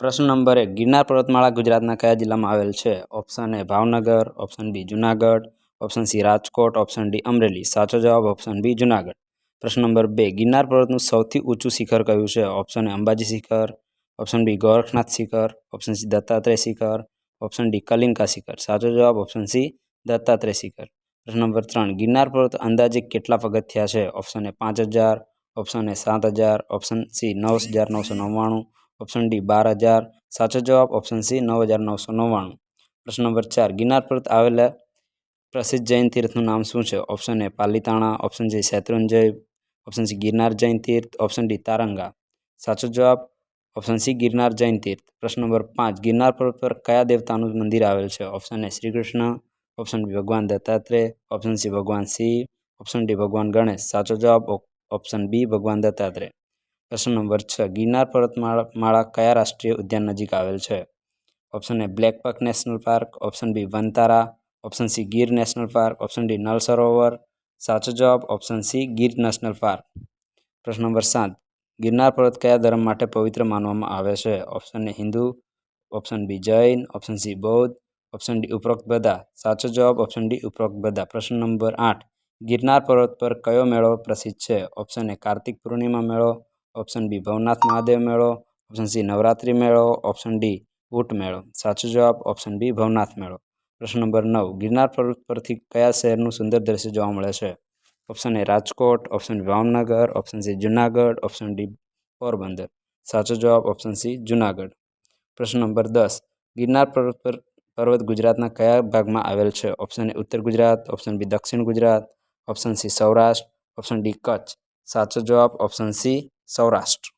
પ્રશ્ન નંબર એક, ગિરનાર પર્વતમાળા ગુજરાતના કયા જિલ્લામાં આવેલ છે? Option A Bhavnagar, option B Junagadh, option C Rajkot, option D Amreli. સાચો જવાબ ઓપ્શન બી જુનાગઢ. પ્રશ્ન નંબર બે, ગિરનાર પર્વતનું સૌથી ઊંચું શિખર કયું છે? ઓપ્શન એ અંબાજી શિખર, ઓપ્શન બી ગોરખનાથ શિખર, ઓપ્શન સી દત્તાત્રેય શિખર, ઓપ્શન ડી કલિંકા શિખર. સાચો જવાબ ઓપ્શન સી દત્તાત્રેય શિખર. પ્રશ્ન નંબર ત્રણ, ગિરનાર પર્વત અંદાજે કેટલા પગથિયા છે? ઓપ્શન એ પાંચ હજાર, ઓપ્શન એ સાત હજાર, ઓપ્શન સી નવ હજાર નવસો નવ્વાણું ઓપ્શન ડી બાર હજાર. સાચો જવાબ ઓપ્શન સી નવ હજાર નવસો નવ્વાણું. પ્રશ્ન નંબર ચાર, ગિરનાર પર્વત આવેલા પ્રસિદ્ધ જૈન તીર્થનું નામ શું છે? Option A Palitana. Option C Shatrunjay. Option C Girnar Jain Tirth. Option D Taranga. સાચો જવાબ ઓપ્શન સી ગિરનાર જૈન તીર્થ. પ્રશ્ન નંબર પાંચ, ગિરનાર પર્વત પર કયા દેવતાનું મંદિર આવેલ છે? Option A Shri Krishna option B Bhagwan Dattatreya. Option C ભગવાન શિવ. ઓપ્શન ડી ભગવાન ગણેશ. સાચો જવાબ ઓપ- ઓપ્શન બી ભગવાન દત્તાત્રેય. પ્રશ્ન નંબર છ. ગિરનાર પર્વતમાળા માળા કયા રાષ્ટ્રીય ઉદ્યાન નજીક આવેલ છે? Option A black buck national park, option B Vantara, option C Gir national park, option D Nal Sarovar. સાચો જવાબ option C Gir national park. પ્રશ્ન નંબર સાત. ગિરનાર પર્વત કયા ધર્મ માટે પવિત્ર માનવામાં આવે છે? Option A Hindu, option B Jain, option C Bauddh, option D ઉપરોક્ત બધા. સાચો જવાબ ઓપ્શન ડી ઉપરોક્ત બધા. પ્રશ્ન નંબર આઠ. ગિરનાર પર્વત પર કયો મેળો પ્રસિદ્ધ છે? ઓપ્શન એ કાર્તિક પૂર્ણિમા મેળો ઓપ્શન બી ભવનાથ મહાદેવ મેળો, ઓપ્શન સી નવરાત્રિ મેળો, ઓપ્શન ડી ઊંટ મેળો. સાચો જવાબ ઓપ્શન બી ભવનાથ મેળો. પ્રશ્ન નંબર નવ, ગિરનાર પર્વત પરથી કયા શહેરનું સુંદર દ્રશ્ય જોવા મળે છે? Option A Rajkot, option Bhavnagar, option C Junagadh, option D Porbandar. સાચો જવાબ ઓપ્શન સી જુનાગઢ. પ્રશ્ન નંબર દસ, ગિરનાર પર્વત પર, પર્વત ગુજરાતના કયા ભાગમાં આવેલ છે? ઓપ્શન એ ઉત્તર ગુજરાત, ઓપ્શન બી દક્ષિણ Gujarat, option C Saurashtra, option D Kutch. સાચો જવાબ ઓપ્શન સી સૌરાષ્ટ્ર